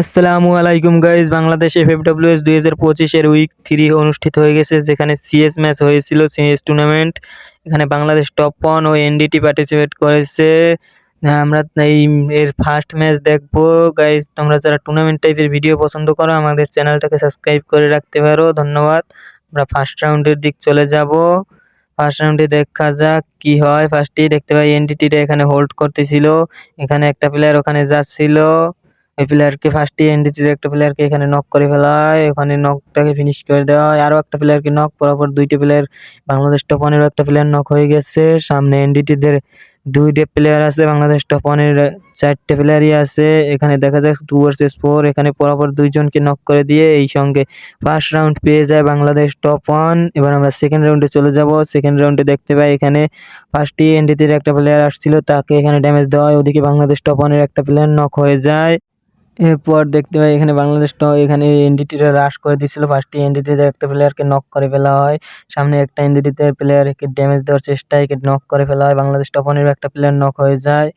আসসালামু আলাইকুম guys Bangladesh FFWS দুই হাজার উইক থ্রি অনুষ্ঠিত হয়ে গেছে, যেখানে সিএস ম্যাচ হয়েছিল সিএস টুর্নামেন্ট এখানে বাংলাদেশ টপ ওয়ান ও এনডিটি পার্টিসিপেট করেছে। আমরা এই এর ফার্স্ট ম্যাচ দেখব। গাইজ তোমরা যারা টুর্নামেন্ট টাইপের ভিডিও পছন্দ করো, আমাদের চ্যানেলটাকে সাবস্ক্রাইব করে রাখতে পারো। ধন্যবাদ। আমরা ফার্স্ট রাউন্ডের দিক চলে যাব। ফার্স্ট রাউন্ডে দেখা যাক কি হয়। ফার্স্টেই দেখতে পাই এনডিটিটা এখানে হোল্ড করতেছিল। এখানে একটা প্লেয়ার ওখানে যাচ্ছিল। এই প্লেয়ারকে ফার্স্টে এনডিটির একটা প্লেয়ারকে এখানে নক করে ফেলায়। ওখানে নকটাকে ফিনিশ করে দেওয়া হয় আরও একটা প্লেয়ারকে নক পরপর দুইটা প্লেয়ার বাংলাদেশ টপ ওয়ানেরও একটা প্লেয়ার নক হয়ে গেছে। সামনে এনডিটিদের দুইটা প্লেয়ার আছে, বাংলাদেশ টপ ওয়ানের চারটে প্লেয়ারই আছে। এখানে দেখা যাক টু ভার্সেস ফোর এখানে পরপর দুইজনকে নক করে দিয়ে এই সঙ্গে ফার্স্ট রাউন্ড পেয়ে যায় বাংলাদেশ টপ ওয়ান এবার আমরা সেকেন্ড রাউন্ডে চলে যাব। সেকেন্ড রাউন্ডে দেখতে পাই এখানে ফার্স্টে এনডিটির একটা প্লেয়ার আসছিল, তাকে এখানে ড্যামেজ দেওয়া হয় ওদিকে বাংলাদেশ টপ ওয়ানের একটা প্লেয়ার নক হয়ে যায়। এরপর দেখতে পাই এখানে বাংলাদেশ ট এখানে এনডিটিরা রাশ করে দিচ্ছিল ফার্স্টে এনডিটিতে একটা প্লেয়ারকে নক করে ফেলা হয়। সামনে একটা এনডিটিতে প্লেয়ারকে ড্যামেজ দেওয়ার চেষ্টায় একে নক করে ফেলা হয়। বাংলাদেশ টপনের একটা প্লেয়ার নক হয়ে যায়।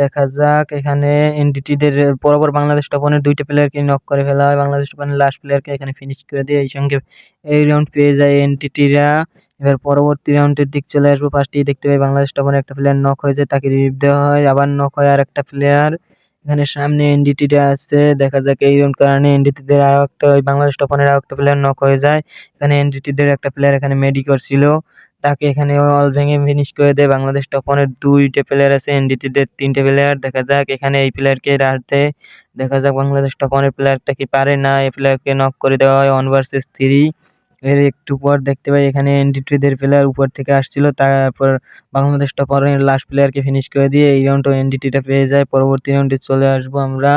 দেখা যাক এখানে এনডিটিদের বরাবর বাংলাদেশ টপনের দুইটা প্লেয়ারকে নক করে ফেলা হয়। বাংলাদেশ টপনের লাস্ট প্লেয়ারকে এখানে ফিনিশ করে দিয়ে এই সঙ্গে এই রাউন্ড পেয়ে যায় এনটিটিরা এবার পরবর্তী রাউন্ডের দিক চলে আসব। ফার্স্টেই দেখতে পাই বাংলাদেশ টপনের একটা প্লেয়ার নক হয়ে যায়। তাকে রিভিভ দেওয়া হয়। আবার নক হয় আর একটা প্লেয়ার এখানে সামনে এনডিটিটা আছে। দেখা যাক এই কারণে এনডিটিদের আরও একটা ওই বাংলাদেশ টপনের আরও একটা প্লেয়ার নক হয়ে যায়। এখানে এনডিটিদের একটা প্লেয়ার এখানে মেডি করছিল তাকে এখানে অল ভেঙে ফিনিশ করে দেয়। বাংলাদেশ টপনের দুইটা প্লেয়ার আছে এনডিটিদের তিনটে প্লেয়ার দেখা যাক এখানে এই প্লেয়ারকে রাখতে দেখা যাক বাংলাদেশ টপনের প্লেয়ারটা কি পারে না। এই প্লেয়ারকে নক করে দেওয়া হয়। ওয়ান ভার্সেস থ্রি এর একটু পর দেখতে পাই এখানে এনডিটিদের প্লেয়ার উপর থেকে আসছিল। তারপর বাংলাদেশ টপারের লাস্ট প্লেয়ারকে ফিনিশ করে দিয়ে এই রাউন্ড এনডিটিটা পেয়ে যায়। পরবর্তী রাউন্ডে চলে আসব আমরা।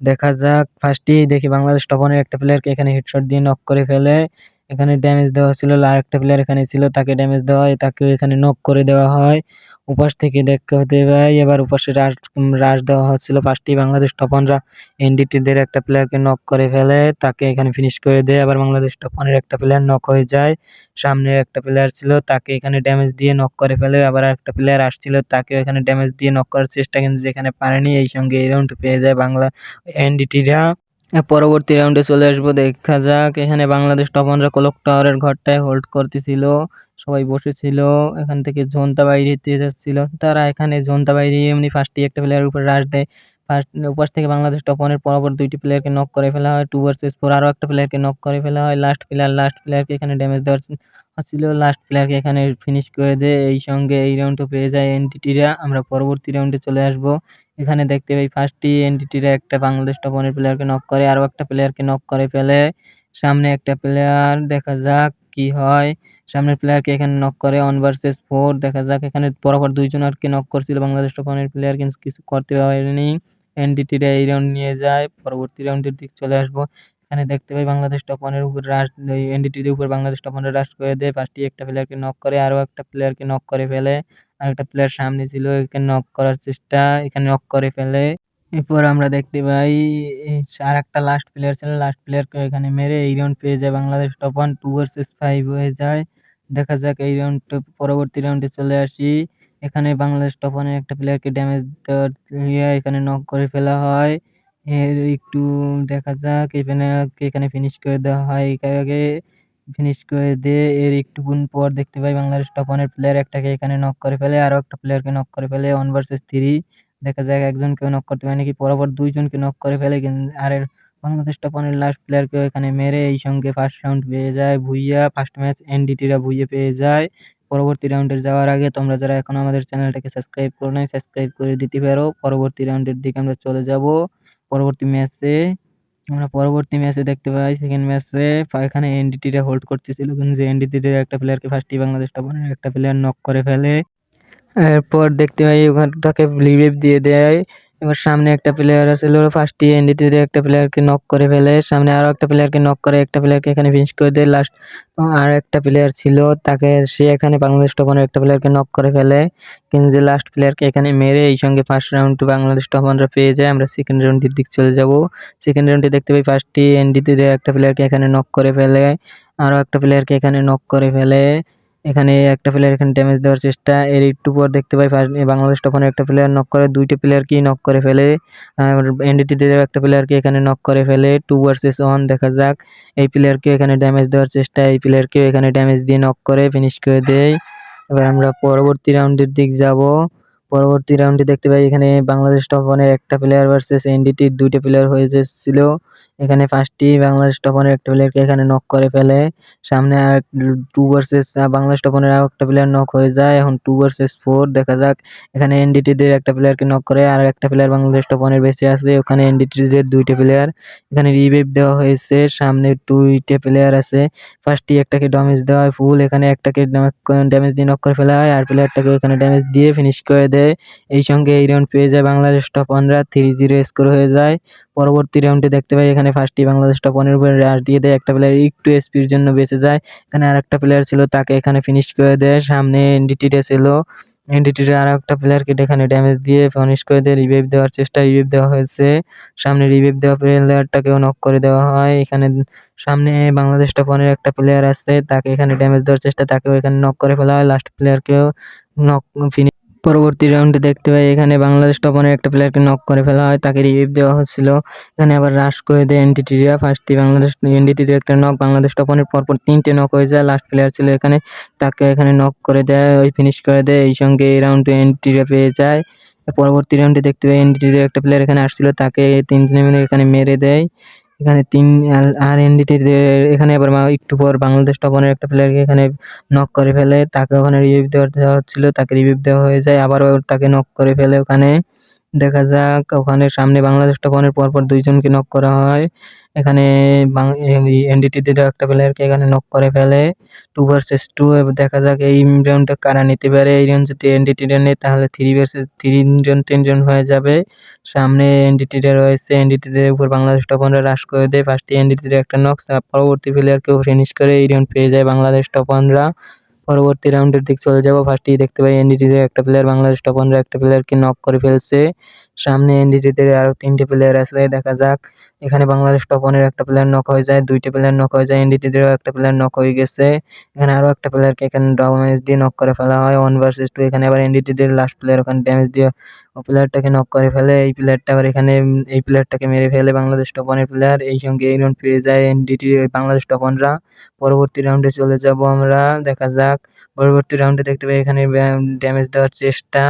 দেখা যাক ফার্স্টেই দেখি বাংলাদেশ টপারের একটা প্লেয়ারকে এখানে হেডশট দিয়ে নক করে ফেলে। এখানে ড্যামেজ দেওয়া ছিল, আর একটা প্লেয়ার এখানে ছিল, তাকে ড্যামেজ দেওয়া হয় তাকে এখানে নক করে দেওয়া হয়। উপাস থেকে দেখতে পাই এবার উপাসে রাশ রাশ দেওয়া হচ্ছিল পাঁচটি বাংলাদেশ টপনরা এনডিটিদের একটা প্লেয়ারকে নক করে ফেলে, তাকে এখানে ফিনিশ করে দেয়। আবার বাংলাদেশ টপনের একটা প্লেয়ার নক হয়ে যায়। সামনের একটা প্লেয়ার ছিল, তাকে এখানে ড্যামেজ দিয়ে নক করে ফেলে। আবার একটা প্লেয়ার আসছিল, তাকে এখানে ড্যামেজ দিয়ে নক করার চেষ্টা কিন্তু যেখানে পারেনি, এই সঙ্গে এই রাউন্ড পেয়ে যায় বাংলা এনডিটিরা। পরবর্তী রাউন্ডে চলে আসব, দেখা যাক। এখানে বাংলাদেশ টপনরা কলক টাওয়ারের ঘরটায় হোল্ড করতেছিল। সবাই বসেছিল, এখান থেকে জনতা বাইরে যাচ্ছিল। তারা এখানে জনতা বাইরে এমনি ফার্স্টে একটা প্লেয়ারের উপর রাশ দেয়। ফার্স্ট উপাস থেকে বাংলাদেশ টপনের পরপর দুইটি প্লেয়ারকে নক করে ফেলা হয়। টু ভার্সেস ফোর আরও একটা প্লেয়ারকে নক করে ফেলা হয়। লাস্ট প্লেয়ার লাস্ট প্লেয়ারকে এখানে ড্যামেজ দেওয়ার ছিল। লাস্ট প্লেয়ারকে এখানে ফিনিশ করে দেয়। এই সঙ্গে এই রাউন্ডও পেয়ে যায় এনটিটিরা আমরা পরবর্তী রাউন্ডে চলে আসব। এখানে দেখতে পাই ফার্স্টই এনটিটিরা একটা বাংলাদেশ টপনের প্লেয়ারকে নক করে আরও একটা প্লেয়ারকে নক করে ফেলে। সামনে একটা প্লেয়ার দেখা যাক। কি হয়? সামনের প্লেয়ারকে এখানে নক করে ওয়ান ভার্সেস ফোর দেখা যাক এখানে পরপর দুইজন আর কি নক করছিল। বাংলাদেশ টপনের প্লেয়ার কিন্তু কিছু করতে পারেনি। এনডিটিরা এই রাউন্ড নিয়ে যায়, পরবর্তী রাউন্ডের দিক চলে আসব। এখানে দেখতে পাই বাংলাদেশ টপনের উপর রাশ এনডিটির উপর বাংলাদেশ টপনের রাশ করে দেয়। পাঁচটি একটা প্লেয়ারকে নক করে, আরও একটা প্লেয়ারকে নক করে ফেলে। আর একটা প্লেয়ার সামনে ছিল এখানে নক করার চেষ্টা, এখানে নক করে ফেলে। এরপর আমরা দেখতে পাই আর একটা লাস্ট প্লেয়ার ছিল। লাস্ট প্লেয়ারকে এখানে মেরে এই রাউন্ড পেয়ে যায় Bangladesh. Top one two versus five হয়ে যায়। দেখা যাক এই রাউন্ড পরবর্তী রাউন্ডে চলে আসি। এখানে বাংলাদেশ টপ ওয়ানের একটা প্লেয়ারকে ড্যামেজ দেওয়ার ইয়ে এখানে নক করে ফেলা হয়। এর একটু দেখা যাক, এখানে এখানে ফিনিশ করে দেওয়া হয় এটাকে ফিনিশ করে দিয়ে এর একটুক্ষণ পর দেখতে পাই বাংলাদেশ টপ ওয়ানের প্লেয়ার একটাকে এখানে নক করে ফেলে, আরও একটা প্লেয়ারকে নক করে ফেলে ওয়ান ভার্সেস থ্রি দেখা যাক একজনকেও নক করতে পারে নাকি পরপর দুইজনকে নক করে ফেলে আর বাংলাদেশ টপ ওয়ানের লাস্ট প্লেয়ারকেও এখানে মেরে এই সঙ্গে ফার্স্ট রাউন্ড পেয়ে যায়, ভুইয়া ফার্স্ট ম্যাচ এনডিটিরা ভুইয়ে পেয়ে যায়। পরবর্তী রাউন্ডের যাওয়ার আগে তোমরা যারা এখনও আমাদের চ্যানেলটাকে সাবস্ক্রাইব করো নাই সাবস্ক্রাইব করে দিতে পারো। পরবর্তী রাউন্ডের দিকে আমরা চলে যাব। পরবর্তী ম্যাচে আমরা পরবর্তী ম্যাচে দেখতে পাই সেকেন্ড ম্যাচে এখানে এনডিটিরা হোল্ড করতেছিল কিন্তু এনডিটির একটা প্লেয়ারকে ফার্স্টই বাংলাদেশ টপ ওয়ানের একটা প্লেয়ার নক করে ফেলে। এরপর দেখতে পাই ওখানটাকে রিভাইভ দিয়ে দেয়। এবার সামনে একটা প্লেয়ার আছিল ফার্স্টই এনডিটিতে একটা প্লেয়ারকে নক করে ফেলে। সামনে আরও একটা প্লেয়ারকে নক করে, একটা প্লেয়ারকে এখানে ফিনিশ করে দেয়। লাস্ট আর একটা প্লেয়ার ছিল, তাকে সে এখানে বাংলাদেশ টপানের একটা প্লেয়ারকে নক করে ফেলে। কিন্তু যে লাস্ট প্লেয়ারকে এখানে মেরে, এই সঙ্গে ফার্স্ট রাউন্ড বাংলাদেশ টপানরা পেয়ে যায়। আমরা সেকেন্ড রাউন্ডের দিক চলে যাব। সেকেন্ড রাউন্ডে দেখতে পাই ফার্স্টই এনডিটিতে একটা প্লেয়ারকে এখানে নক করে ফেলে। আরও একটা প্লেয়ারকে এখানে নক করে ফেলে। এখানে একটা প্লেয়ার এখানে ড্যামেজ দেওয়ার চেষ্টা। এর একটু পর দেখতে পাই বাংলাদেশ তখন একটা প্লেয়ার নক করে, দুইটা প্লেয়ারকেই নক করে ফেলে। এনডিটিতে একটা প্লেয়ারকে এখানে নক করে ফেলে টু ভার্সেস ওয়ান দেখা যাক। এই প্লেয়ারকে এখানে ড্যামেজ দেওয়ার চেষ্টা, এই প্লেয়ারকে এখানে ড্যামেজ দিয়ে নক করে ফিনিশ করে দেয়। এবার আমরা পরবর্তী রাউন্ডের দিক যাব। পরবর্তী রাউন্ডে দেখতে পাই এখানে বাংলাদেশ টপ ওয়ানের একটা প্লেয়ার ভার্সেস এনডিটির দুইটা প্লেয়ার হয়ে যাচ্ছিল। এখানে পাঁচটি বাংলাদেশ টপ ওয়ানের একটা প্লেয়ারকে এখানে নক করে ফেলে। সামনে আর টু ভার্সেস বাংলাদেশ টপ ওয়ানের আরও একটা প্লেয়ার নক হয়ে যায়। এখন টু ভার্সেস ফোর দেখা যাক। এখানে এনডিটিদের একটা প্লেয়ারকে নক করে, আর একটা প্লেয়ার বাংলাদেশ টপ ওয়ানের বেঁচে আছে। ওখানে এনডিটিদের দুইটা প্লেয়ার এখানে রিভাইভ দেওয়া হয়েছে। সামনে দুইটা প্লেয়ার আছে। ফার্স্টই একটাকে ড্যামেজ দেওয়া হয় ফুল এখানে একটাকে ড্যামেজ দিয়ে নক করে ফেলা হয়, আর প্লেয়ারটাকে এখানে ড্যামেজ দিয়ে ফিনিশ করে দেয়। এই সঙ্গে এই রাউন্ড পেয়ে যায় বাংলাদেশ টপ ওয়ানরা থ্রি জিরো স্কোর হয়ে যায়। পরবর্তী রাউন্ডে দেখতে পাই এখানে ফার্স্টই বাংলাদেশ টপ ওয়ানের উপরে রাশ দিয়ে দেয়। একটা প্লেয়ার একটু এসপির জন্য বেঁচে যায়। এখানে আর একটা প্লেয়ার ছিল, তাকে এখানে ফিনিশ করে দেয়। সামনে এনডিটিটা ছিল। এনডিটির আর একটা প্লেয়ারকে এখানে ড্যামেজ দিয়ে ফিনিশ করে দেয়। রিভাইভ দেওয়ার চেষ্টা রিভাইভ দেওয়া হয়েছে। সামনে রিভাইভ দেওয়া প্লেয়ারটাকেও নক করে দেওয়া হয়। এখানে সামনে বাংলাদেশ টপ ওয়ানের একটা প্লেয়ার আছে, তাকে এখানে ড্যামেজ দেওয়ার চেষ্টা, তাকেও এখানে নক করে ফেলা হয়। লাস্ট প্লেয়ারকেও নক ফিনিশ পরবর্তী রাউন্ডে দেখতে পাই এখানে বাংলাদেশ টপনের একটা প্লেয়ারকে নক করে ফেলা হয়, তাকে রিভিভ দেওয়া হচ্ছিল। এখানে আবার রাশ করে দেয় এনটিটিরা ফার্স্টই বাংলাদেশ এনডিটির একটা নক বাংলাদেশ টপনের পরপর তিনটে নক হয়ে যায়। লাস্ট প্লেয়ার ছিল এখানে, তাকে এখানে নক করে দেয়, ওই ফিনিশ করে দেয়। এই সঙ্গে এই রাউন্ডে এনটিটিরা পেয়ে যায়। পরবর্তী রাউন্ডে দেখতে পাই এনডিটির একটা প্লেয়ার এখানে আসছিল, তাকে তিনজনে মিলে এখানে মেরে দেয়। এখানে তিন আর- আর এনডিটি এখানে আবার একটু পর বাংলাদেশ টপনের একটা প্লেয়ারকে এখানে নক করে ফেলে। তাকে ওখানে রিভিভ দেওয়া দেওয়া হচ্ছিল, তাকে রিভিভ দেওয়া হয়ে যায় আবার তাকে নক করে ফেলে ওখানে। দেখা যাক, ওখানে সামনে বাংলাদেশ টপ ওয়ানের পরপর দুইজনকে নক করা হয়। এখানে এনডিটিদের একটা প্লেয়ারকে এখানে নক করে ফেলে। টু ভার্সেস টু দেখা যাক এই রাউন্ডটা কারা নিতে পারে। এই রাউন্ড যদি এনডিটিরা নেয়, তাহলে থ্রি ভার্সেস তিনজন তিনজন হয়ে যাবে। সামনে এনডিটিরা রয়েছে। এনডিটিদের উপর বাংলাদেশ টপ ওয়ানরা রাশ করে দেয়। ফার্স্টে এনডিটির একটা নক পরবর্তী প্লেয়ারকেও ফিনিশ করে এই রাউন্ড পেয়ে যায় বাংলাদেশ টপ ওয়ানরা পরবর্তী রাউন্ডের দিক চলে যাব। ফার্স্টেই দেখতে পাই এনডিটিতে একটা প্লেয়ার বাংলাদেশ টপ ওয়ানরা একটা প্লেয়ারকে নক করে ফেলছে। সামনে এনডিটিতে আরও তিনটে প্লেয়ার আছে, দেখা যাক। এখানে বাংলাদেশ টপ ওয়ানের একটা প্লেয়ার নক হয়ে যায়, দুইটা প্লেয়ার নক হয়ে যায় এনডিটিদেরও একটা প্লেয়ার নক হয়ে গেছে। এখানে আরও একটা প্লেয়ারকে এখানে ড্যামেজ দিয়ে নক করে ফেলা হয়। ওয়ান ভার্সেস টু এখানে আবার এনডিটিদের লাস্ট প্লেয়ার ওখানে ড্যামেজ দিয়ে ও প্লেয়ারটাকে নক করে ফেলে। এই প্লেয়ারটা আবার এখানে, এই প্লেয়ারটাকে মেরে ফেলে বাংলাদেশ টপ ওয়ানের প্লেয়ার এই সঙ্গে এই রাউন্ড পেয়ে যায় এনডিটি বাংলাদেশ টপ ওয়ানরা পরবর্তী রাউন্ডে চলে যাব আমরা, দেখা যাক। পরবর্তী রাউন্ডে দেখতে পাই এখানে ড্যামেজ দেওয়ার চেষ্টা।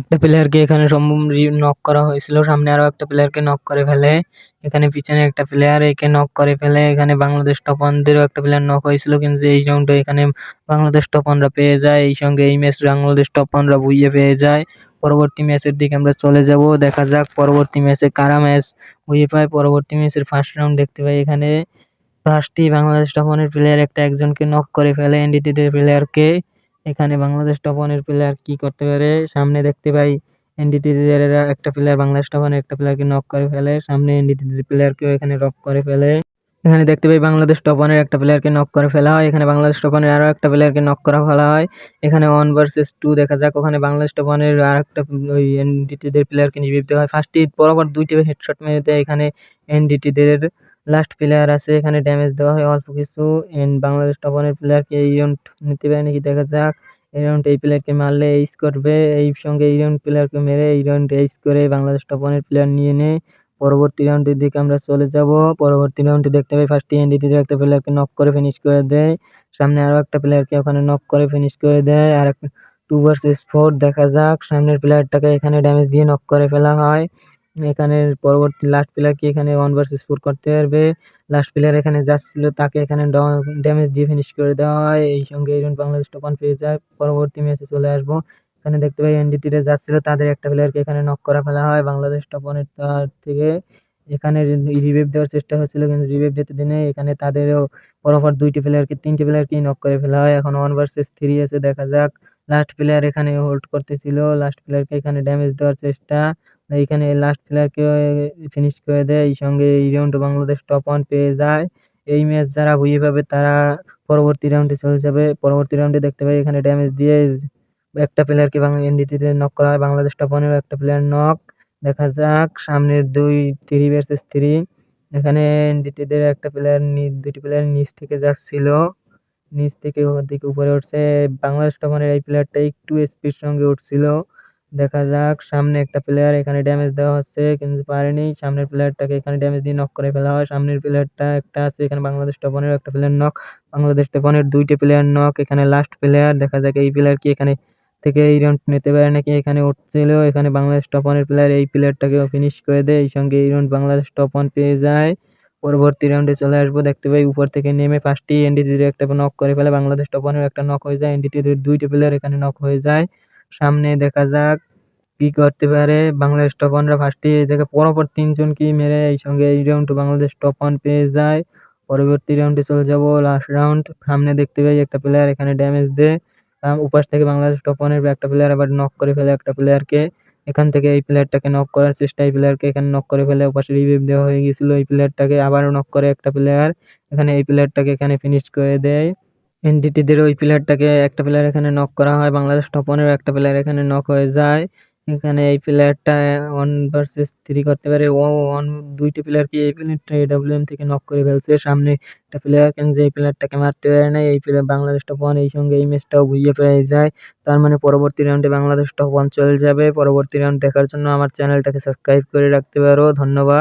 একটা প্লেয়ারকে এখানে সম্ভব নক করা হয়েছিল। সামনে আরও একটা প্লেয়ারকে নক করে ফেলে। এখানে পিছনে একটা প্লেয়ার একে নক করে ফেলে। এখানে বাংলাদেশ টপ ওয়ানদেরও একটা প্লেয়ার নক হয়েছিল, কিন্তু এই রাউন্ডে এখানে বাংলাদেশ টপ ওয়ানরা পেয়ে যায়। এই সঙ্গে এই ম্যাচ বাংলাদেশ টপ ওয়ানরা বুইয়ে পেয়ে যায়। পরবর্তী ম্যাচের দিকে আমরা চলে যাব। দেখা যাক পরবর্তী ম্যাচে কারা ম্যাচ বুঝে পায়। পরবর্তী ম্যাচের ফার্স্ট রাউন্ড দেখতে পাই এখানে। ফার্স্টই বাংলাদেশ টপ ওয়ানের প্লেয়ার একটা একজনকে নক করে ফেলে এনডিটিদের প্লেয়ারকে এখানে বাংলাদেশ টপ ওয়ানের প্লেয়ার কি করতে পারে? সামনে দেখতে পাই এনডিটিদের একটা প্লেয়ার বাংলাদেশ টপ ওয়ানের একটা প্লেয়ারকে নক করে ফেলে, সামনে এনডিটিদের প্লেয়ারকেও এখানে রক করে ফেলে। এখানে দেখতে পাই বাংলাদেশ টপ ওয়ানের একটা প্লেয়ারকে নক করে ফেলা হয়। এখানে বাংলাদেশ টপনের আরও একটা প্লেয়ারকে নক করা ফেলা হয়। এখানে ওয়ান ভার্সেস টু দেখা যাক। ওখানে বাংলাদেশ টপ ওয়ানের আর একটা ওই এনডিটিদের প্লেয়ারকে দেওয়া হয়। ফার্স্টে বরাবর দুইটা হেডশট মেরে দেয় এখানে এনডিটিদের লাস্ট প্লেয়ার আছে, এখানে ড্যামেজ দেওয়া হয় অল্প কিছু। এন্ড বাংলাদেশ টপ ওয়ানের প্লেয়ারকে এই রাউন্ড নিতে পারে নাকি দেখা যাক। এই রাউন্ড এই প্লেয়ারকে মারলে এইস করবে। এই সঙ্গে এই রাউন্ড প্লেয়ারকে মেরে এই রাউন্ড এইস করে বাংলাদেশ টপ ওয়ানের প্লেয়ার নিয়ে নেয়। পরবর্তী রাউন্ডের দিকে আমরা চলে যাব। পরবর্তী রাউন্ডে দেখতে পাই ফার্স্টে এনডিটিতে একটা প্লেয়ারকে নক করে ফিনিশ করে দেয়। সামনে আরও একটা প্লেয়ারকে ওখানে নক করে ফিনিশ করে দেয়। আর একটা টু ভার্সেস ফোর দেখা যাক। সামনের প্লেয়ারটাকে এখানে ড্যামেজ দিয়ে নক করে ফেলা হয়। এখানে পরবর্তী লাস্ট প্লেয়ারকে এখানে ওয়ান ভার্সেস ফোর করতে পারবে। লাস্ট প্লেয়ার এখানে যাচ্ছিল তাকে এখানে ড্যামেজ দিয়ে ফিনিশ করে দেওয়া হয়। এই সঙ্গে এই বাংলাদেশ টপান পেয়ে যায়। পরবর্তী ম্যাচে চলে আসব। এখানে দেখতে পাই এনডিটিতে যাচ্ছিল তাদের একটা প্লেয়ারকে এখানে নক করা ফেলা হয়। বাংলাদেশ টপনের তার থেকে। এখানে রিভাইভ দেওয়ার চেষ্টা হচ্ছিল, কিন্তু রিভাইভ দিতে দিনে এখানে তাদেরও পরপর দুইটি প্লেয়ারকে তিনটি প্লেয়ারকেই নক করে ফেলা হয়। এখন ওয়ান ভার্সেস থ্রি আছে, দেখা যাক। লাস্ট প্লেয়ার এখানে হোল্ড করতেছিল। লাস্ট প্লেয়ারকে এখানে ড্যামেজ দেওয়ার চেষ্টা। এইখানে লাস্ট প্লেয়ারকে ফিনিশ করে দেয়। এই সঙ্গে এই রাউন্ডে বাংলাদেশ টপ ওয়ান পেয়ে যায়। এই ম্যাচ যারা বুঝে পাবে, তারা পরবর্তী রাউন্ডে চলে যাবে। পরবর্তী রাউন্ডে দেখতে পাই এখানে ড্যামেজ দিয়ে একটা প্লেয়ারকে এনডিটিতে নক করা হয়। বাংলাদেশ টপ ওয়ানেরও একটা প্লেয়ার নক দেখা যাক, সামনের দুই থ্রি ভার্সেস থ্রি এখানে এনডিটিদের একটা প্লেয়ার দুইটি প্লেয়ার নিচ থেকে যাচ্ছিল। নিচ থেকে ওদিকে উপরে উঠছে। বাংলাদেশ টপানের এই প্লেয়ারটা একটু স্পিড সঙ্গে উঠছিল। দেখা যাক, সামনে একটা প্লেয়ার এখানে ড্যামেজ দেওয়া হচ্ছে, কিন্তু পারেনি। সামনের প্লেয়ারটাকে এখানে ড্যামেজ দিয়ে নক করে ফেলা হয়। সামনের প্লেয়ারটা একটা আছে, এখানে বাংলাদেশ টপানের একটা প্লেয়ার নক বাংলাদেশ টপানের দুইটা প্লেয়ার নক এখানে লাস্ট প্লেয়ার দেখা যাক এই প্লেয়ার কি এখানে থেকে এই রাউন্ড নিতে পারে নাকি এখানে উঠছিল। এখানে বাংলাদেশ টপ ওয়ানের প্লেয়ার এই প্লেয়ারটাকেও ফিনিশ করে দেয়। এই সঙ্গে এই রাউন্ড বাংলাদেশ টপ ওয়ান পেয়ে যায়। পরবর্তী রাউন্ডে চলে আসব। দেখতে পাই উপর থেকে নেমে পাঁচটি এনডিটির একটা নক করে ফেলে। বাংলাদেশ টপ ওয়ানের একটা নক হয়ে যায়। এনডিটির দুইটা প্লেয়ার এখানে নক হয়ে যায়। সামনে দেখা যাক কি করতে পারে বাংলাদেশ টপ ওয়ানরা ফার্স্টে জায়গায় পরপর তিনজন কি মেরে এই সঙ্গে এই রাউন্ড বাংলাদেশ টপ ওয়ান পেয়ে যায়। পরবর্তী রাউন্ডে চলে যাব লাস্ট রাউন্ড সামনে দেখতে পাই একটা প্লেয়ার এখানে ড্যামেজ দেয়। উপাস থেকে বাংলাদেশ টপ ওয়ানের একটা প্লেয়ার আবার নক করে ফেলে একটা প্লেয়ারকে এখান থেকে এই প্লেয়ারটাকে নক করার চেষ্টা, এই প্লেয়ারকে এখানে নক করে ফেলে, ওপাশে রিভিভ দেওয়া হয়ে গেছিল এই প্লেয়ারটাকে আবারও নক করে একটা প্লেয়ার এখানে এই প্লেয়ারটাকে এখানে ফিনিশ করে দেয়। এনডিটিদের ওই প্লেয়ারটাকে একটা প্লেয়ার এখানে নক করা হয়। বাংলাদেশ টপ ওয়ানের একটা প্লেয়ার এখানে নক হয়ে যায়। এখানে এই প্লেয়ারটা ওয়ান ভার্সেস থ্রি করতে পারে। ও ওয়ান দুইটি প্লেয়ারকে এই প্লেয়ারটা এডব্লিউএম থেকে নক করে ফেলছে। সামনে একটা প্লেয়ার কেন যে এই প্লেয়ারটাকে মারতে পারে না, এই প্লেয়ার বাংলাদেশ টপ ওয়ান এই সঙ্গে এই ম্যাচটাও বুঝিয়ে পেয়ে যায়। তার মানে পরবর্তী রাউন্ডে বাংলাদেশ টপ ওয়ান চলে যাবে। পরবর্তী রাউন্ড দেখার জন্য আমার চ্যানেলটাকে সাবস্ক্রাইব করে রাখতে পারো। ধন্যবাদ।